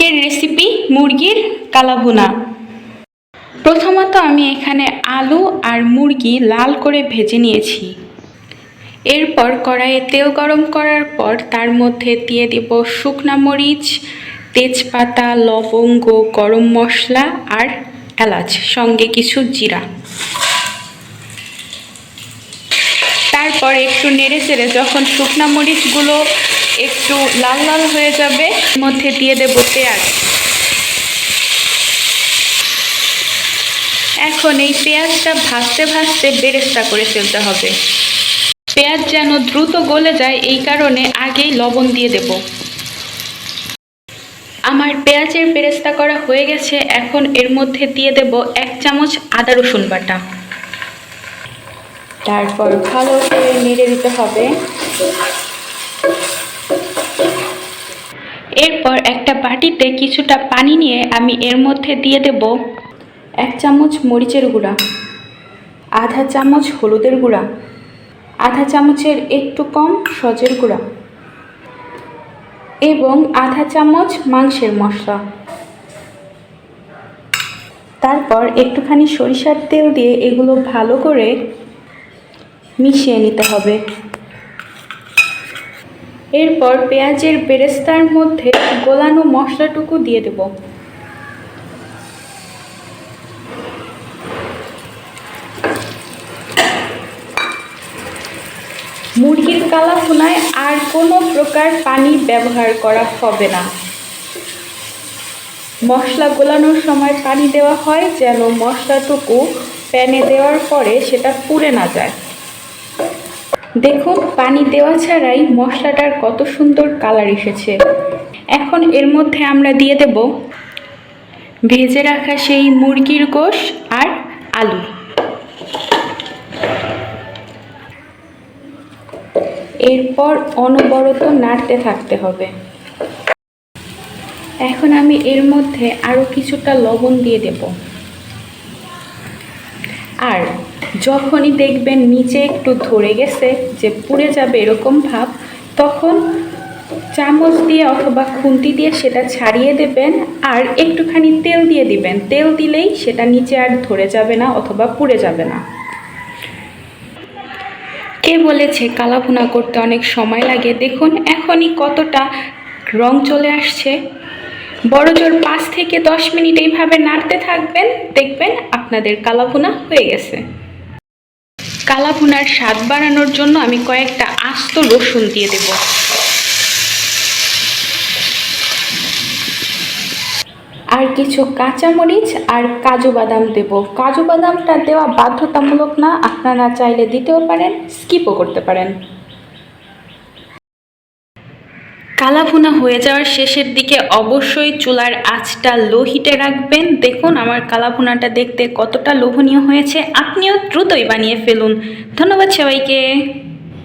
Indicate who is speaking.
Speaker 1: আজকের রেসিপি মুরগির কালাভুনা। প্রথমত আমি এখানে আলু আর মুরগি লাল করে ভেজে নিয়েছি। এরপর কড়াইয়ে তেল গরম করার পর তার মধ্যে দিয়ে দেব শুকনা মরিচ, তেজপাতা, লবঙ্গ, গরম মশলা আর এলাচ, সঙ্গে কিছু জিরা। তারপর একটু নেড়ে চেড়ে যখন শুকনা মরিচগুলো একটু লাল লাল হয়ে যাবে। মধ্যে দিয়ে দেব পেঁয়াজ। এখন এই পেঁয়াজটা ভাজতে ভাজতে বেরেস্তা করে ফেলতে হবে। পেঁয়াজ যেন দ্রুত গলে যায়, এই কারণে আগেই লবণ দিয়ে দেব। আমার পেঁয়াজের বেরেস্তা করা হয়ে গেছে। এখন এর মধ্যে দিয়ে দেব এক চামচ আদা রসুন বাটা। তারপর ভালো করে নেড়ে দিতে হবে। এরপর একটা বাটিতে কিছুটা পানি নিয়ে আমি এর মধ্যে দিয়ে দেব এক চামচ মরিচের গুঁড়া, আধা চামচ হলুদের গুঁড়া, আধা চামচের একটু কম সজের গুঁড়া এবং আধা চামচ মাংসের মশলা। তারপর একটুখানি সরিষার তেল দিয়ে এগুলো ভালো করে মিশিয়ে নিতে হবে। এরপর পেঁয়াজের বেরেস্তার মধ্যে গোলানো মশলাটুকু দিয়ে দেব। মুরগির কালাভুনায় আর কোনো প্রকার পানি ব্যবহার করা হবে না। মশলা গোলানোর সময় পানি দেওয়া হয় যেন মশলাটুকু প্যানে দেওয়ার পরে সেটা পুড়ে না যায়। দেখুন, পানি দেওয়া ছাড়াই মশলাটার কত সুন্দর কালার এসেছে। এখন এর মধ্যে আমরা দিয়ে দেব ভেজে রাখা সেই মুরগির গোশ আর আলু। এরপর অনবরত নাড়তে থাকতে হবে। এখন আমি এর মধ্যে আরও কিছুটা লবণ দিয়ে দেব। আর যখনই দেখবেন নিচে একটু ধরে গেছে যে পুড়ে যাবে এরকম ভাব, তখন চামচ দিয়ে অথবা খুন্তি দিয়ে সেটা ছাড়িয়ে দেবেন আর একটুখানি তেল দিয়ে দিবেন। তেল দিলেই সেটা নিচে আর ধরে যাবে না অথবা পুড়ে যাবে না। কে বলেছে কালাভুনা করতে অনেক সময় লাগে? দেখুন, এখনই কতটা রং চলে আসছে। বড় জোর পাঁচ থেকে দশ মিনিট এইভাবে নাড়তে থাকবেন, দেখবেন আপনাদের কালাভুনা হয়ে গেছে। কালাভুনার স্বাদ বাড়ানোর জন্য আমি কয়েকটা আস্ত রসুন দিয়ে দেব। আর কিছু কাঁচামরিচ আর কাজু বাদাম দেব। কাজু বাদামটা দেওয়া বাধ্যতামূলক না, আপনারা চাইলে দিতেও পারেন, স্কিপও করতে পারেন। কালাভুনা হয়ে যাওয়ার শেষের দিকে অবশ্যই চুলার আঁচটা লো হিটে রাখবেন। দেখুন আমার কালাভুনাটা দেখতে কতটা লোভনীয় হয়েছে। আপনিও দ্রুতই বানিয়ে ফেলুন। ধন্যবাদ সবাইকে।